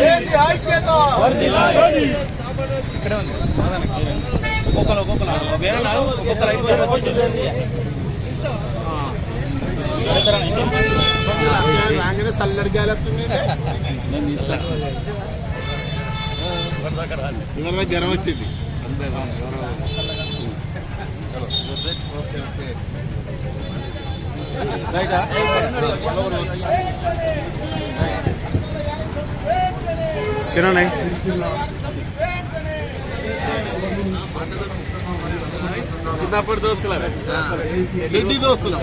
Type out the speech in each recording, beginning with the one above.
దేశీ ఐక్యత ఒక్కొక్కరు ఒక్కొక్కరు వేరే ఒక్కొక్కరు అయిపోయారు చల్లడి గాలి వస్తుంది నేను తీసుకున్నాను రైటా సిరనాయ్ చిన్నప్పటి దోస్తులు షెడ్డి దోస్తులు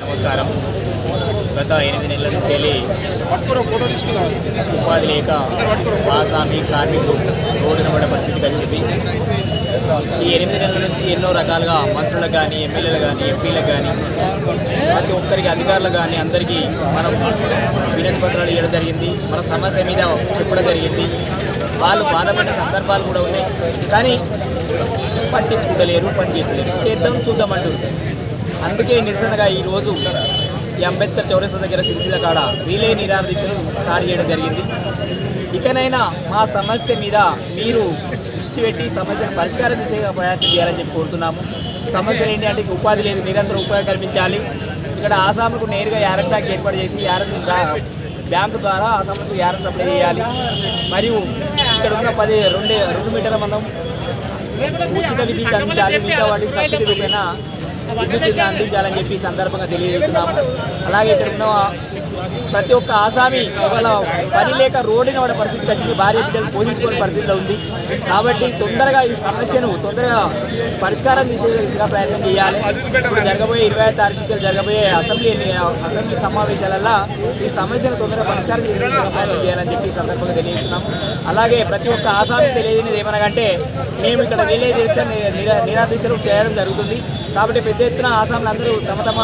నమస్కారం గత ఎనిమిది నెలల నుంచి వెళ్ళి ఉపాధి లేక ఆసామి కార్మికులు రోడ్డున పడే పరిస్థితికి వచ్చింది. ఈ ఎనిమిది నెలల నుంచి ఎన్నో రకాలుగా మంత్రులకు కానీ ఎమ్మెల్యేలు కానీ ఎంపీలకు కానీ ప్రతి ఒక్కరికి అధికారులు కానీ అందరికీ మనం వినతి పత్రాలు ఇవ్వడం జరిగింది. మన సమస్య మీద చెప్పడం జరిగింది. వాళ్ళు బాధపడిన సందర్భాలు కూడా ఉన్నాయి. కానీ పట్టించుకుంటలేరు పని చేస్తలేరు చేద్దాం చూద్దామంటారు అందుకే నిరసనగా ఈరోజు ఈ అంబేద్కర్ చౌరస్తా దగ్గర సిరిసిల కాడ రిలే నిరాదీక్షను స్టార్ట్ చేయడం జరిగింది. ఇకనైనా మా సమస్య మీద మీరు దృష్టి పెట్టి సమస్యను పరిష్కారం చేయ ప్రయత్నం చేయాలని చెప్పి కోరుతున్నాము. సమస్యలు ఏంటి అంటే ఉపాధి లేదు నిరంతరం ఉపాధి కల్పించాలి. ఇక్కడ ఆసాముకు నేరుగా యారన్ బ్యాంక్ ఏర్పాటు చేసి యారన్ బ్యాంకు ద్వారా ఆసాముకు యారన్ సప్లై చేయాలి. మరియు ఇక్కడ ఉన్న పది రెండు రెండు మీటర్ల మందం ఉచిత విద్యుత్ అందించాలి. మిగతా వాటికి సబ్సిడీ రూపేణ విద్యుత్ అందించాలని చెప్పి సందర్భంగా తెలియజేస్తున్నాము. అలాగే ఇక్కడ ఉన్న ప్రతి ఒక్క ఆసామి ఒకవేళ పని లేక రోడ్డున పడే పరిస్థితికి వచ్చింది భార్య బిడ్డలు పోషించుకునే పరిస్థితిలో ఉంది. కాబట్టి తొందరగా ఈ సమస్యను తొందరగా పరిష్కారం చేసేదిగా ప్రయత్నం చేయాలి. ఇప్పుడు జరగబోయే ఇరవై ఐదు తారీఖు నుంచి జరగబోయే అసెంబ్లీ అసెంబ్లీ సమావేశాలలో ఈ సమస్యను తొందరగా పరిష్కారం చేసేందుకు ప్రయత్నం చేయాలని చెప్పి సందర్భంగా తెలియజేస్తున్నాం. అలాగే ప్రతి ఒక్క ఆసామి తెలియజేది ఏమనగంటే మేము ఇక్కడ రిలే దీక్ష నిరా- నిరాదీక్షలు చేయడం జరుగుతుంది. కాబట్టి పెద్ద ఎత్తున ఆసాంలు అందరూ తమ తమ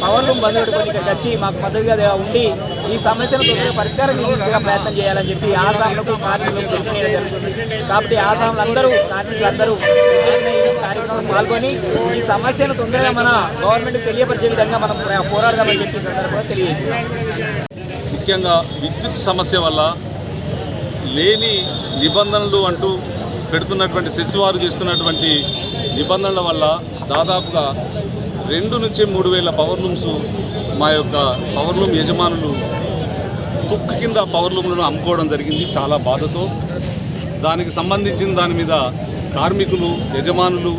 పవర్లు బంద్ పెట్టుకొని ఇక్కడికి వచ్చి మాకు మద్దతుగా ఉండి ఈ సమస్యను తొందరగా పరిష్కారం చేసేందుకు ప్రయత్నం చేయాలని చెప్పి ఆసాములకు కార్మికులకు జరుగుతుంది. కాబట్టి ఆసాములందరూ అందరూ కార్మికులందరూ కార్యక్రమం పాల్గొని ఈ సమస్యను తొందరగా మన గవర్నమెంట్ తెలియపరిచే విధంగా మనం పోరాడదామని చెప్పి సందర్భంగా తెలియజేస్తున్నాం. ముఖ్యంగా విద్యుత్ సమస్య వల్ల లేని నిబంధనలు అంటూ పెడుతున్నటువంటి శిశువారు చేస్తున్నటువంటి నిబంధనల వల్ల దాదాపుగా రెండు నుంచి మూడు వేల పవర్ లూమ్స్ మా యొక్క పవర్ లూమ్ యజమానులు తుక్కు కింద పవర్ లూమ్లను అమ్ముకోవడం జరిగింది చాలా బాధతో. దానికి సంబంధించిన దాని మీద కార్మికులు యజమానులు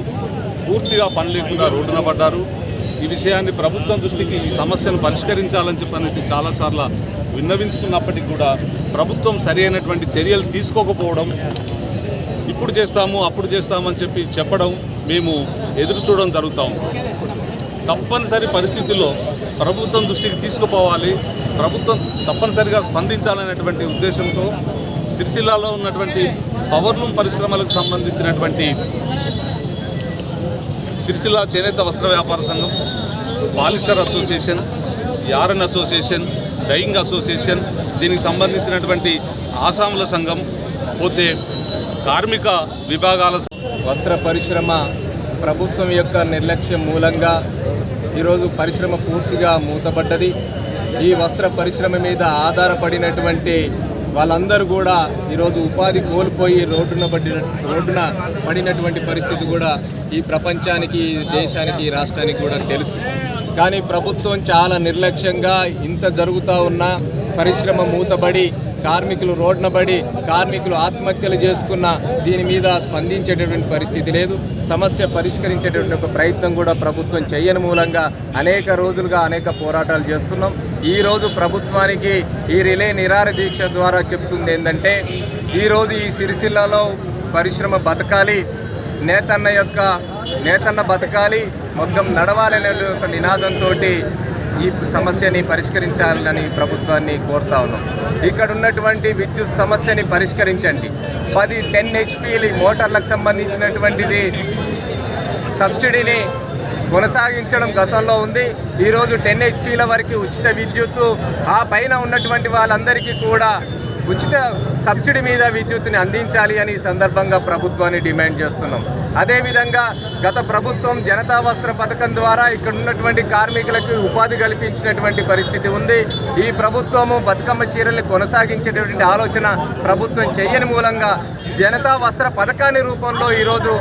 పూర్తిగా పని లేకుండా రోడ్డున పడ్డారు. ఈ విషయాన్ని ప్రభుత్వం దృష్టికి ఈ సమస్యను పరిష్కరించాలని చెప్పనేసి చాలాసార్లు విన్నవించుకున్నప్పటికీ కూడా ప్రభుత్వం సరి అయినటువంటి చర్యలు తీసుకోకపోవడం ఇప్పుడు చేస్తాము అప్పుడు చేస్తామని చెప్పి చెప్పడం మేము ఎదురు చూడడం జరుగుతాం తప్పనిసరి పరిస్థితుల్లో ప్రభుత్వం దృష్టికి తీసుకుపోవాలి. ప్రభుత్వం తప్పనిసరిగా స్పందించాలనేటువంటి ఉద్దేశంతో సిరిసిల్లాలో ఉన్నటువంటి పవర్లూమ్ పరిశ్రమలకు సంబంధించినటువంటి సిరిసిల్ల చేనేత వస్త్ర వ్యాపార సంఘం polyester association yarn association dyeing association దీనికి సంబంధించినటువంటి ఆసాముల సంఘం పోతే కార్మిక విభాగాల వస్త్ర పరిశ్రమ ప్రభుత్వం యొక్క నిర్లక్ష్యం మూలంగా ఈరోజు పరిశ్రమ పూర్తిగా మూతబడ్డది ఈ వస్త్ర పరిశ్రమ మీద ఆధారపడినటువంటి వాళ్ళందరూ కూడా ఈరోజు ఉపాధి కోల్పోయి రోడ్డున పడిన రోడ్డున పడినటువంటి పరిస్థితి కూడా ఈ ప్రపంచానికి ఈ దేశానికి ఈ రాష్ట్రానికి కూడా తెలుసు. కానీ ప్రభుత్వం చాలా నిర్లక్ష్యంగా ఇంత జరుగుతూ ఉన్నా పరిశ్రమ మూతబడి కార్మికులు రోడ్న పడి కార్మికులు ఆత్మహత్యలు చేసుకున్న దీని మీద స్పందించేటటువంటి పరిస్థితి లేదు. సమస్య పరిష్కరించేటటువంటి ఒక ప్రయత్నం కూడా ప్రభుత్వం చేయని మూలంగా అనేక రోజులుగా అనేక పోరాటాలు చేస్తున్నాం. ఈరోజు ప్రభుత్వానికి ఈ రిలే నిరార దీక్ష ద్వారా చెప్తుంది ఏంటంటే ఈరోజు ఈ సిరిసిల్లలో పరిశ్రమ బతకాలి నేతన్న యొక్క నేతన్న బతకాలి మొత్తం నడవాలనే ఒక నినాదంతో ఈ సమస్యని పరిష్కరించాలని ప్రభుత్వాన్ని కోరుతా ఉన్నాం. ఇక్కడ ఉన్నటువంటి విద్యుత్ సమస్యని పరిష్కరించండి. పది టెన్ హెచ్పిలు మోటార్లకు సంబంధించినటువంటిది సబ్సిడీని కొనసాగించడం గతంలో ఉంది. ఈరోజు టెన్ హెచ్పిల వరకు ఉచిత విద్యుత్తు ఆ పైన ఉన్నటువంటి వాళ్ళందరికీ కూడా ఉచిత సబ్సిడీ మీద విద్యుత్తుని అందించాలి అని ఈ సందర్భంగా ప్రభుత్వాన్ని డిమాండ్ చేస్తున్నాం. అదేవిధంగా గత ప్రభుత్వం జనతా వస్త్ర పథకం ద్వారా ఇక్కడ ఉన్నటువంటి కార్మికులకు ఉపాధి కల్పించినటువంటి పరిస్థితి ఉంది. ఈ ప్రభుత్వము బతుకమ్మ చీరల్ని కొనసాగించేటటువంటి ఆలోచన ప్రభుత్వం చేయని మూలంగా జనతా వస్త్ర పథకాన్ని రూపంలో ఈరోజు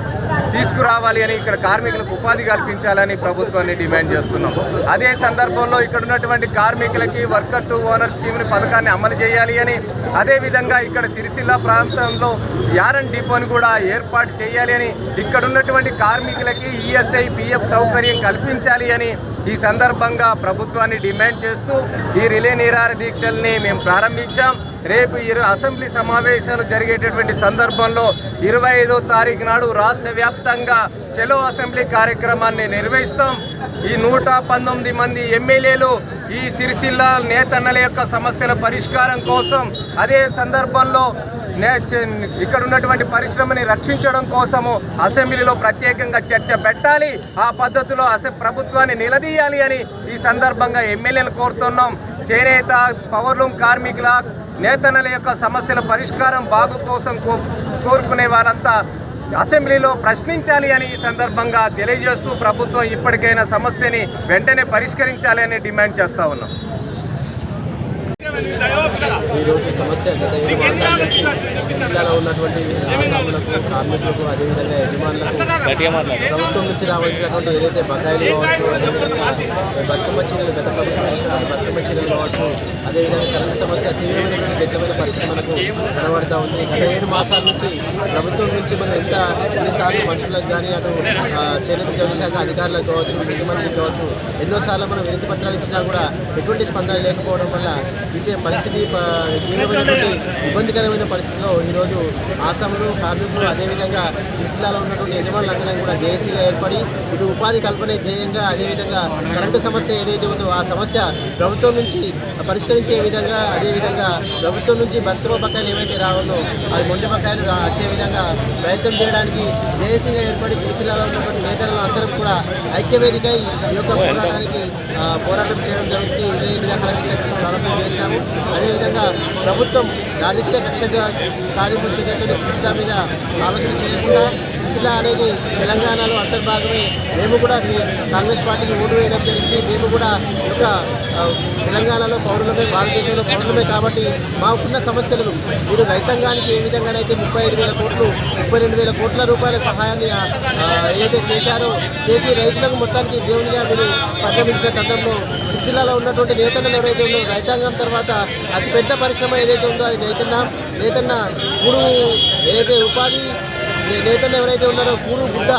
తీసుకురావాలి అని ఇక్కడ కార్మికులకు ఉపాధి కల్పించాలని ప్రభుత్వాన్ని డిమాండ్ చేస్తున్నాం. అదే సందర్భంలో ఇక్కడ ఉన్నటువంటి కార్మికులకి వర్కర్ టు ఓనర్ స్కీమ్ని పథకాన్ని అమలు చేయాలి అని అదేవిధంగా ఇక్కడ సిరిసిల్ల ప్రాంతంలో యారన్ డిపోను కూడా ఏర్పాటు చేయాలి అని ఇక్కడ ఉన్నటువంటి కార్మికులకి ఈఎస్ఐ పిఎఫ్ సౌకర్యం కల్పించాలి అని ఈ సందర్భంగా ప్రభుత్వాన్ని డిమాండ్ చేస్తూ ఈ రిలే నిరార దీక్షల్ని మేము ప్రారంభించాం. రేపు ఇరు అసెంబ్లీ సమావేశాలు జరిగేటటువంటి సందర్భంలో ఇరవై ఐదో తారీఖు నాడు రాష్ట్ర వ్యాప్తంగా చెలో అసెంబ్లీ కార్యక్రమాన్ని నిర్వహిస్తాం. ఈ నూట పంతొమ్మిది మంది ఎమ్మెల్యేలు ఈ సిరిసిల్ల నేతన్నల యొక్క సమస్యల పరిష్కారం కోసం అదే సందర్భంలో ఇక్కడ ఉన్నటువంటి పరిశ్రమని రక్షించడం కోసము అసెంబ్లీలో ప్రత్యేకంగా చర్చ పెట్టాలి. ఆ పద్ధతిలో అసె ప్రభుత్వాన్ని నిలదీయాలి అని ఈ సందర్భంగా ఎమ్మెల్యేలు కోరుతున్నాం. చేనేత పవర్లూమ్ కార్మికుల నేతనల యొక్క సమస్యల పరిష్కారం బాగు కోసం కో- కోరుకునే వారంతా అసెంబ్లీలో ప్రశ్నించాలి అని ఈ సందర్భంగా తెలియజేస్తూ ప్రభుత్వం ఇప్పటికైనా సమస్యని వెంటనే పరిష్కరించాలి అని డిమాండ్ చేస్తా ఉన్నాం. ఈరోజు సమస్య గత ఏడు మాసాలకి జిల్లాలో ఉన్నటువంటి ఆశాములకు కార్మికులకు అదేవిధంగా యజమానులకు ప్రభుత్వం నుంచి రావాల్సినటువంటి ఏదైతే బకాయిలు కావచ్చు అదేవిధంగా బతుకమ్మ చీరలు గత ప్రభుత్వం ఇచ్చినటువంటి బతుకమ్మ చీరలు కావచ్చు అదేవిధంగా కరెంటు సమస్య తీవ్రమైనటువంటి జటిలమైన పరిస్థితి మనకు కనబడతా ఉంది. గత ఏడు మాసాల నుంచి ప్రభుత్వం నుంచి మనం ఎంత ఎన్నిసార్లు మంత్రులకు కానీ అటు చేనేత జౌళి అధికారులకు కావచ్చు ముఖ్యమంత్రికి కావచ్చు ఎన్నోసార్లు మనం వినతి పత్రాలు ఇచ్చినా కూడా ఎటువంటి స్పందన లేకపోవడం వల్ల ఇదే పరిస్థితి ఇబ్బందికరమైన పరిస్థితిలో ఈరోజు ఆసాములు కార్మికులు అదేవిధంగా సిరిసిల్లాలో ఉన్నటువంటి యజమానులందరినీ కూడా జేఏసీగా ఏర్పడి ఇటు ఉపాధి కల్పనే ధ్యేయంగా అదేవిధంగా కరెంటు సమస్య ఏదైతే ఉందో ఆ సమస్య ప్రభుత్వం నుంచి పరిష్కరించే విధంగా అదేవిధంగా ప్రభుత్వం నుంచి బతుకమ్మ బకాయిలు ఏవైతే రావాలో అది మొండి బకాయిలు రా- వచ్చే విధంగా ప్రయత్నం చేయడానికి జేఏసీగా ఏర్పడి సిరిసిల్లాలో ఉన్నటువంటి నేతలను అందరం కూడా ఐక్యవేదిక ఈ యొక్క పోరాటానికి పోరాటం చేయడం జరుగుతుంది. ఇరవై రకాల ప్రారంభం చేసినాము. అదేవిధంగా ప్రభుత్వం రాజకీయ కక్ష సాధింపు చర్యతో సిరిసిల్ల మీద ఆలోచన చేయకుండా సిరిసిల్ల అనేది తెలంగాణలో అంతర్భాగమే. మేము కూడా కాంగ్రెస్ పార్టీకి ఓటు వేయడం జరిగింది. మేము కూడా ఇంకా తెలంగాణలో పౌరులమే భారతదేశంలో పౌరులమే కాబట్టి మాకున్న సమస్యలను మీరు రైతాంగానికి ఏ విధంగానైతే ముప్పై ఐదు వేల కోట్లు ముప్పై రెండు వేల కోట్ల రూపాయల సహాయాన్ని ఏదైతే చేశారో చేసి రైతులకు మొత్తానికి దేవునిగా మీరు పరిగమించిన తండంలో సిరిసిల్లాలో ఉన్నటువంటి నేతలు ఎవరైతే ఉన్నారో రైతాంగం తర్వాత అతిపెద్ద పరిశ్రమ ఏదైతే ఉందో అది నేతన్న నేతన్న కూడు ఏదైతే ఉపాధి నేతన్న ఎవరైతే ఉన్నారో కూడు గుడ్డ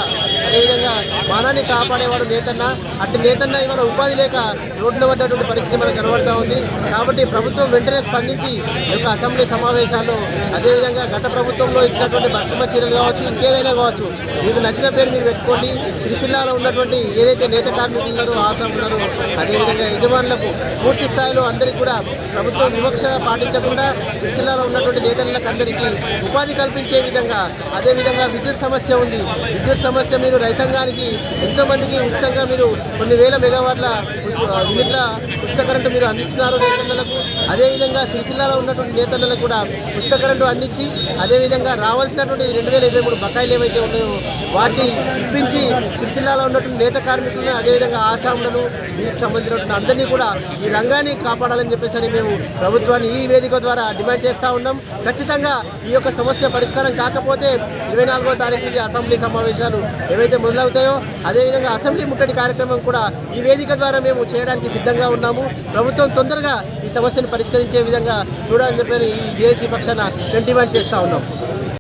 అదేవిధంగా మానాన్ని కాపాడేవాడు నేతన్న. అటు నేతన్న ఇవాళ ఉపాధి లేక రోడ్డున పడ్డటువంటి పరిస్థితి మనకు కనబడుతూ ఉంది. కాబట్టి ప్రభుత్వం వెంటనే స్పందించి యొక్క అసెంబ్లీ సమావేశాల్లో అదేవిధంగా గత ప్రభుత్వంలో ఇచ్చినటువంటి బతుకమ్మ చీరలు కావచ్చు ఇంకేదైనా కావచ్చు మీకు నచ్చిన పేరు మీరు పెట్టుకోండి. సిరిసిల్లాలో ఉన్నటువంటి ఏదైతే నేత కార్మికులు ఉన్నారో ఆసాం ఉన్నారో అదేవిధంగా యజమానులకు పూర్తి స్థాయిలో అందరికీ కూడా ప్రభుత్వం వివక్ష పాటించకుండా సిరిసిల్లాలో ఉన్నటువంటి నేతలకు అందరికీ ఉపాధి కల్పించే విధంగా అదేవిధంగా విద్యుత్ సమస్య ఉంది. విద్యుత్ సమస్య మీరు రైతాంగానికి ఎంతో మందికి ఉచితంగా మీరు కొన్ని వేల మెగావాట్ల యూనిట్ల ఉచిత కరెంటు మీరు అందిస్తున్నారు నేతన్నలకు అదేవిధంగా సిరిసిల్లాలో ఉన్నటువంటి నేతన్నలకు కూడా ఉచిత కరెంటు అందించి అదేవిధంగా రావాల్సినటువంటి రెండు వేల ఇరవై మూడు బకాయిలు ఏవైతే ఉన్నాయో వాటిని ఇప్పించి సిరిసిల్లాలో ఉన్నటువంటి నేత కార్మికులను అదేవిధంగా ఆసాములను దీనికి సంబంధించినటువంటి అందరినీ కూడా ఈ రంగాన్ని కాపాడాలని చెప్పేసి మేము ప్రభుత్వాన్ని ఈ వేదిక ద్వారా డిమాండ్ చేస్తూ ఉన్నాం. ఖచ్చితంగా ఈ యొక్క సమస్య పరిష్కారం కాకపోతే ఇరవై నాలుగో తారీఖు నుంచి అసెంబ్లీ సమావేశాలు ఏవైతే మొదలవుతాయో అదేవిధంగా అసెంబ్లీ ముట్టడి కార్యక్రమం కూడా ఈ వేదిక ద్వారా మేము మేము చేయడానికి సిద్ధంగా ఉన్నాము. ప్రభుత్వం తొందరగా ఈ సమస్యను పరిష్కరించే విధంగా చూడాలని చెప్పి ఈ జేఏసీ పక్షాన మేము డిమాండ్ చేస్తూ ఉన్నాం.